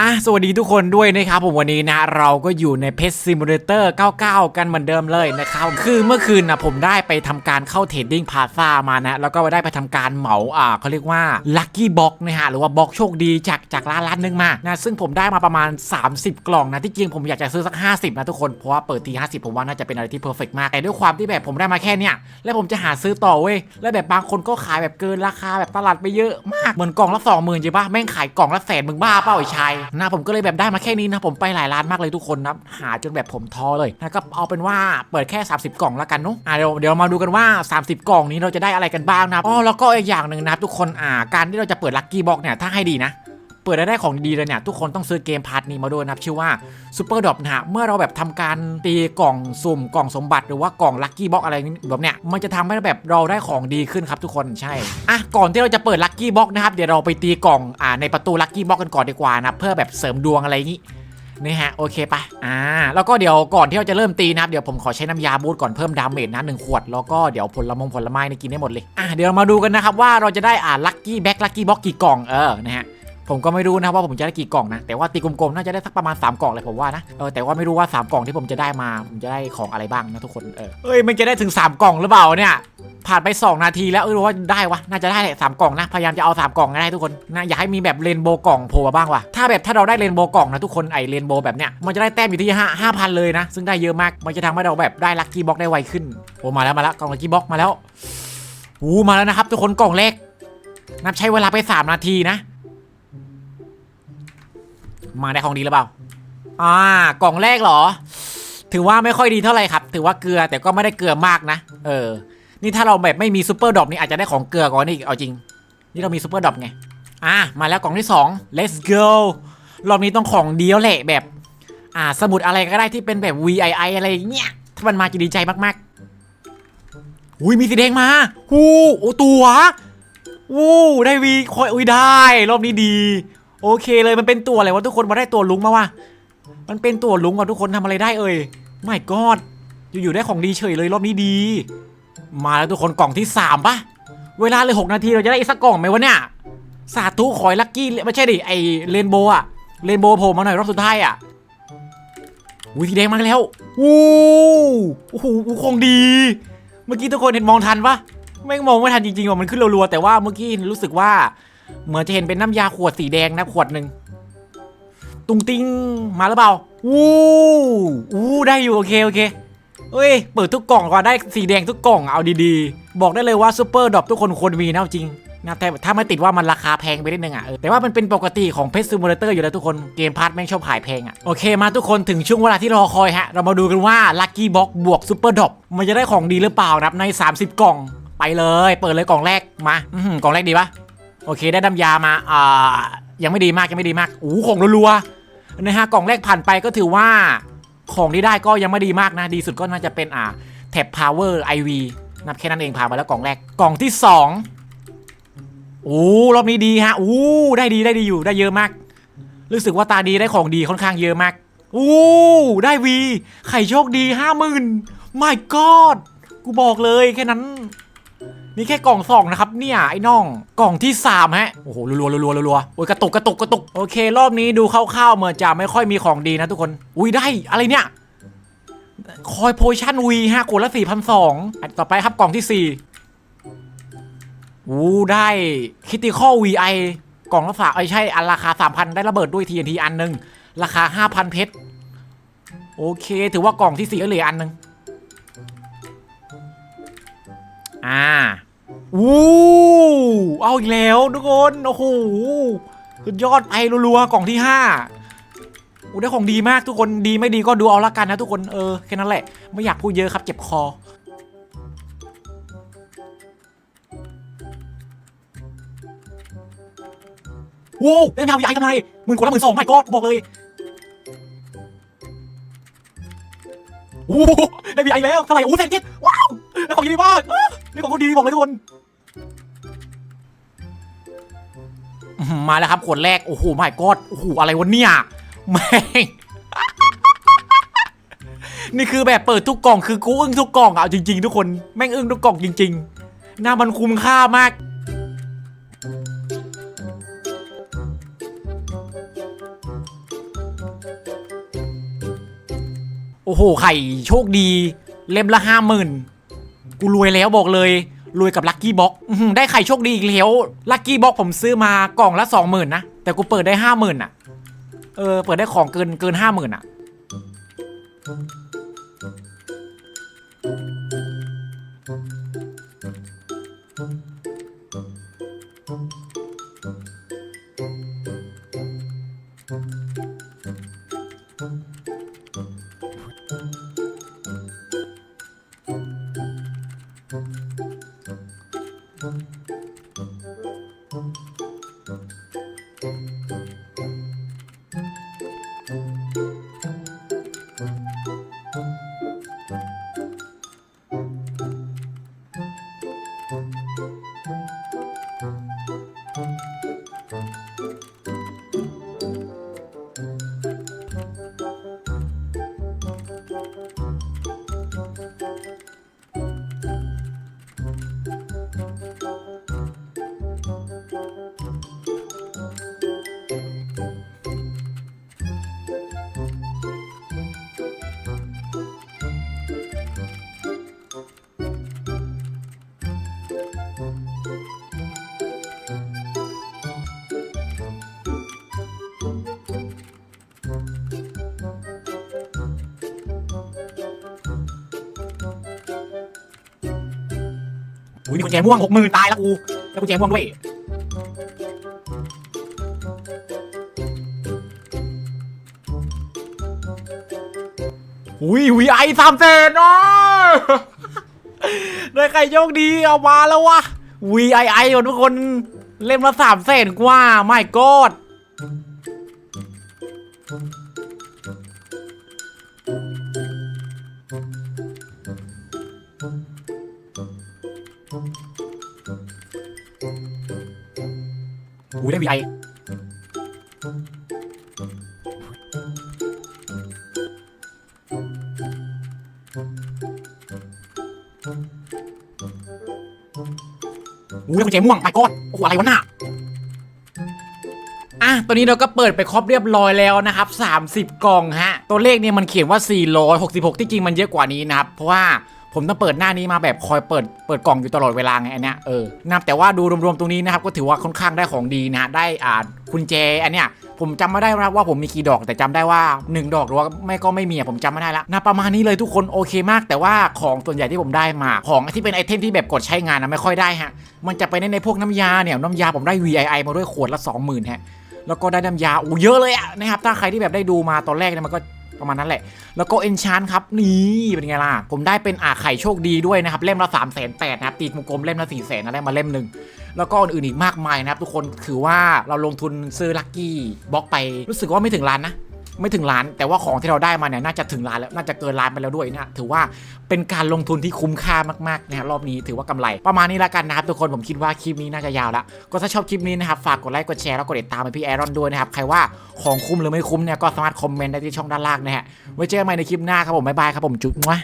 อะสวัสดีทุกคนด้วยนะครับผมวันนี้นะเราก็อยู่ในเพ t ซิมูเลเตอร์99 กันเหมือนเดิมเลยนะครับคือเมื่อคืนนะผมได้ไปทำการเข้าเทรดดิ้งพาซ่ามานะแล้วก็ได้ไปทำการเหมาอ่าเขาเรียกว่าลัคกี้บ็อกนะฮะหรือว่าบ็อกโชคดีจากจากร้านร้านหนึงมานะซึ่งผมได้มาประมาณ 30 กล่องนะที่จริงผมอยากจะซื้อสัก 50 นะทุกคนเพราะว่าเปิดที 50 ผมว่าน่าจะเป็นอะไรที่เพอร์เฟกมากแต่ด้วยความที่แบบผมได้มาแค่เนี้ยแล้วผมจะหาซื้อต่อเว้ยแล้วแบบบางคนก็ขายแบบเกินราคาแบบตลาดไปเยอะมากเหมือนกล่องละสองหมื่นใช่ปะแม่งขายกล่องละแสนมึงบ้าเปล่าไอ้ชายนะผมก็เลยแบบได้มาแค่นี้นะผมไปหลายร้านมากเลยทุกคนนะหาจนแบบผมท้อเลยนะก็เอาเป็นว่าเปิดแค่ 30 กล่องละกันเนาะอะเดี๋ยวเดี๋ยวมาดูกันว่า 30 กล่องนี้เราจะได้อะไรกันบ้างนะอ๋อแล้วก็อีกอย่างหนึ่งนะทุกคนอ่าการที่เราจะเปิดลัคกี้บ็อกเนี่ยถ้าให้ดีนะ เปิดได้ได้ของดีเลยเนี่ยทุกคนต้องซื้อเกมพาร์ทนี้มาด้วยนะครับชื่อว่าซูเปอร์ดอปนะฮะเมื่อเราแบบทำการตีกล่องสุ่มกล่องสมบัติหรือว่ากล่องลัคกี้บ็อกอะไรแบบเนี้ยมันจะทำให้แบบเราได้ของดีขึ้นครับทุกคนใช่อะก่อนที่เราจะเปิดลัคกี้บ็อกนะครับเดี๋ยวเราไปตีกล่องอ่าในประตูลัคกี้บ็อกกันก่อนดีกว่านะเพื่อแบบเสริมดวงอะไรอย่างงี้นี่ฮะโอเคปะอ่าแล้วก็เดี๋ยวก่อนที่เราจะเริ่มตีนะครับเดี๋ยวผมขอใช้น้ำยาบูทก่อนเพิ่มดาเมจนะหนึ่งขวด แล้วก็เดี๋ยวผลมงผลไม้นี่กินได้หมดเลยอะเดี๋ยวมาดูกันนะครับว่าเราจะได้อ่าลัคกี้แบ็คลัคกี้บ็อกกี่กล่องเออนะฮะ ผมก็ไม่รู้นะว่าผมจะได้กี่กล่องนะ แต่ว่าตีกลมๆน่าจะได้สักประมาณ 3 กล่องเลยผมว่านะ เออแต่ว่าไม่รู้ว่า 3 กล่องที่ผมจะได้มา ผมจะได้ของอะไรบ้างนะทุกคน เออเอ้ยมันจะได้ถึง 3 กล่องหรือเปล่าเนี่ย ผ่านไป 2 นาทีแล้วเออว่าได้วะ น่าจะได้แหละสามกล่องนะ พยายามจะเอา 3 กล่องให้ได้ทุกคนนะอยากให้มีแบบเรนโบว์กล่องโผล่มาบ้างว่ะ ถ้าแบบถ้าเราได้เรนโบว์กล่องนะทุกคน ไอเรนโบว์แบบเนี้ย มันจะได้แต้มอยู่ที่ห้าห้าพันเลยนะ ซึ่งได้เยอะมาก มันจะทำให้เราแบบได้ลัคกี้บ็อกได้ไวขึ้น โอ้มาแล้วมาแล้วกล่องลัคกี้บ็อกมาแล้วอู้มาแล้วนะครับทุกคนกล่องแรกนับใช้เวลาไป 3 นาทีนะ มาได้ของดีหรือเปล่า อ่ากล่องแรกเหรอ ถือว่าไม่ค่อยดีเท่าไหร่ครับ ถือว่าเกลือแต่ก็ไม่ได้เกลือมากนะ เออ นี่ถ้าเราแบบไม่มีซูเปอร์ดรอปนี่อาจจะได้ของเกลือก่อนนี่เอาจริง นี่เรามีซูเปอร์ดรอปไง อะมาแล้วกล่องที่ 2 let's go รอบนี้ต้องของเดียวแหละแบบ อ่า สมุดอะไรก็ได้ที่เป็นแบบ VII อะไรเงี้ย ถ้ามันมาจะดีใจมากๆ อุ้ยมีสีแดงมาหูโอ้ตัววู้ได้วีคอยอุ้ยได้ รอบนี้ดี โอเคเลยมันเป็นตัวอะไรวะทุกคนมาได้ตัวลุงมาว่ะมันเป็นตัวลุงอะทุกคนทำอะไรได้เอ่ยไม่กอดอยู่ๆได้ของดีเฉยเลยรอบนี้ดี มาแล้วทุกคนกล่องที่สามปะเวลาเลยหกนาทีเราจะได้อีกสักกล่องไหมวะเนี่ยสาธุขอยลักกี้ไม่ใช่ดิไอเรนโบว์อะเรนโบว์โผล่มาหน่อยรอบสุดท้ายอะอุ้ยสีแดงมาแล้ววู้โอ้โหของดี เมื่อกี้ทุกคนเห็นมองทันปะไม่มองไม่ทันจริงๆว่ามันขึ้นรัวๆแต่ว่าเมื่อกี้รู้สึกว่า เหมือนจะเห็นเป็นน้ำยาขวดสีแดงนะขวดหนึ่งตุงติงมาหรือเปล่าวู้อู้ได้อยู่โอเคโอเคเอ้ยเปิดทุกกล่องก่อนได้สีแดงทุกกล่องเอาดีๆ บอกได้เลยว่าซูเปอร์ดรอปทุกคนควรมีนะจริงนะแต่ถ้าไม่ติดว่ามันราคาแพงไปนิดนึงอะแต่ว่ามันเป็นปกติของเพ t ซูมูเลเตอร์อยู่แล้วทุกคนเกมพาร์ทแม่งชอบขายแพงอะโอเคมาทุกคนถึงช่วงเวลาที่รอคอยฮะ เรามาดูกันว่าลัคกี้บ็อกบวกซูเปอร์ดรอปมันจะได้ของดีหรือเปล่านะครับใน 30 กล่องไปเลย เปิดเลยกล่องแรกมาอืกล่องแรกดีปะ โอเคได้น้ำยามาอ่ายังไม่ดีมากยังไม่ดีมากอู้ของรัวๆนะฮะกล่องแรกผ่านไปก็ถือว่าของที่ได้ก็ยังไม่ดีมากนะ ดีสุดก็น่าจะเป็นอ่าแท็บ power iv นับแค่นั้นเองผ่านมาแล้วกล่องแรกกล่องที่สองโอ้รอบนี้ดีฮะอู้ได้ดีได้ดีอยู่ได้เยอะมาก รู้สึกว่าตาดีได้ของดีค่อนข้างเยอะมากอู้ได้วีไข่โชคดีห้าหมื่น my god กูบอกเลยแค่นั้น นี่แค่กล่องสองนะครับเนี่ยไอ้น้องกล่องที่สามฮะโอ้โหรัวๆรัวๆรัวๆโอ้ยกระตุกกระตุกกระตุกโอเค รอบนี้ดูคร่าวๆเหมือนจะไม่ค่อยมีของดีนะทุกคน อุ้ยได้อะไรเนี่ยคอยโพชั่นวีฮะขวดละสี่พันสองต่อไปครับกล่องที่สี่อู้ได้คิติคอลวีไอกล่องละฝากไอ้ใช่อันราคาสามพันได้ระเบิดด้วย TNT อันหนึ่งราคาห้าพันเพชรโอเค ถือว่ากล่องที่สี่ก็เหลืออันหนึ่งอ่า วู้เอาอีกแล้วทุกคน โอ้โหสุดยอดไปรัวๆกล่องที่ห้าอู้ได้ของดีมากทุกคนดีไม่ดีก็ดูเอาละกันนะทุกคนเออแค่นั้นแหละ ไม่อยากพูดเยอะครับเจ็บคอโว้วเล่นทำใหญ่ทำไมหมื่นคนละหมื่นสองไม่ก็บอกเลยโอ้ได้บีไอแล้วเท่าไหร่โอ้แสนเจ็ดว้าวได้ของดีมากอ้าวได้ของดีบอกเลยทุกคน มาแล้วครับขวดแรก โอ้โหไม่กอดโอ้โหอะไรวะเนี่ยแม่งนี่คือแบบเปิดทุกกล่องคือกูอึ้งทุกกล่องอะจริง ๆ ทุกคนแม่งอึ้งทุกกล่องจริงๆน่ามันคุ้มค่ามาก โอ้โหไข่โชคดี เล่มละห้าหมื่นกูรวยแล้วบอกเลย รวยกับลัคกี้บ็อกได้ไข่โชคดีอีกแล้วลัคกี้บ็อกผมซื้อมากล่องละสองหมื่นนะ แต่กูเปิดได้ห้าหมื่นอะ เออ เปิดได้ของเกินเกินห้าหมื่นอะ อุ้ยนี่กุญแจม่วงหกหมื่นตายแล้วกูแล้วกุญแจม่วงด้วยอุ้ยวีไอสามเศษเนาะได้ใครโชคดีเอามาแล้ววะ VII ทุกคนเล่มละสามแสนกว่าไม่กอด อุ้ได้ VI อุ้ได้กุญแจม่วงไม่กอดโอ้โหอะไรวะน่ะอะตอนนี้เราก็เปิดไปครบเรียบร้อยแล้วนะครับ 30 กล่องฮะ ตัวเลขเนี่ยมันเขียนว่า 466 ที่จริงมันเยอะกว่านี้นะครับ เพราะว่า ผมต้องเปิดหน้านี้มาแบบคอยเปิดเปิดกล่องอยู่ตลอดเวลาไงอันเนี้ยเออนับแต่ว่าดูรวมๆตรงนี้นะครับก็ถือว่าค่อนข้างได้ของดีนะได้อ่ากุญแจอันเนี้ยผมจำไม่ได้นะว่าผมมีกี่ดอกแต่จำได้ว่า 1 ดอกหรือว่าไม่ก็ไม่มีอะผมจำไม่ได้ละนะประมาณนี้เลยทุกคนโอเคมาก แต่ว่าของส่วนใหญ่ที่ผมได้มา ของที่เป็นไอเทมที่แบบกดใช้งานนะไม่ค่อยได้ฮะมันจะไปในในพวกน้ำยาเนี่ยน้ำยาผมได้ VII มาด้วยขวดละ20,000ฮะแล้วก็ได้น้ำยาอู้เยอะเลยอะนะครับถ้าใครที่แบบได้ดูมาตอนแรกเนี่ยมันก็ ประมาณนั้นแหละ แล้วก็เอนชานครับนี่เป็นไงล่ะ ผมได้เป็นอ่าไข่โชคดีด้วยนะครับ เล่มละ3ามแสนแปดนะครับตีกลมเล่มละ4ี่แสนนะได้มาเล่มหนึ่งแล้วก็อื่นอีกมากมายนะครับ ทุกคนถือว่าเราลงทุนซื้อลัคกี้บล็อกไปรู้สึกว่าไม่ถึงล้านนะ ไม่ถึงล้าน แต่ว่าของที่เราได้มาเนี่ยน่าจะถึงล้านแล้วน่าจะเกินล้านไปแล้วด้วยนะถือว่าเป็นการลงทุนที่คุ้มค่ามากๆนะครับรอบนี้ถือว่ากำไร ประมาณนี้ละกันนะครับทุกคนผมคิดว่าคลิปนี้น่าจะยาวละก็ถ้าชอบคลิปนี้นะครับฝากกดไลค์กดแชร์แล้วกดติดตามไปพี่แอรอนด้วยนะครับใครว่าของคุ้มหรือไม่คุ้มเนี่ยก็สามารถคอมเมนต์ได้ที่ช่องด้านล่างนะฮะไว้เจอกันใหม่ในคลิปหน้าครับผมบ๊ายบายครับผมจุ๊บมะ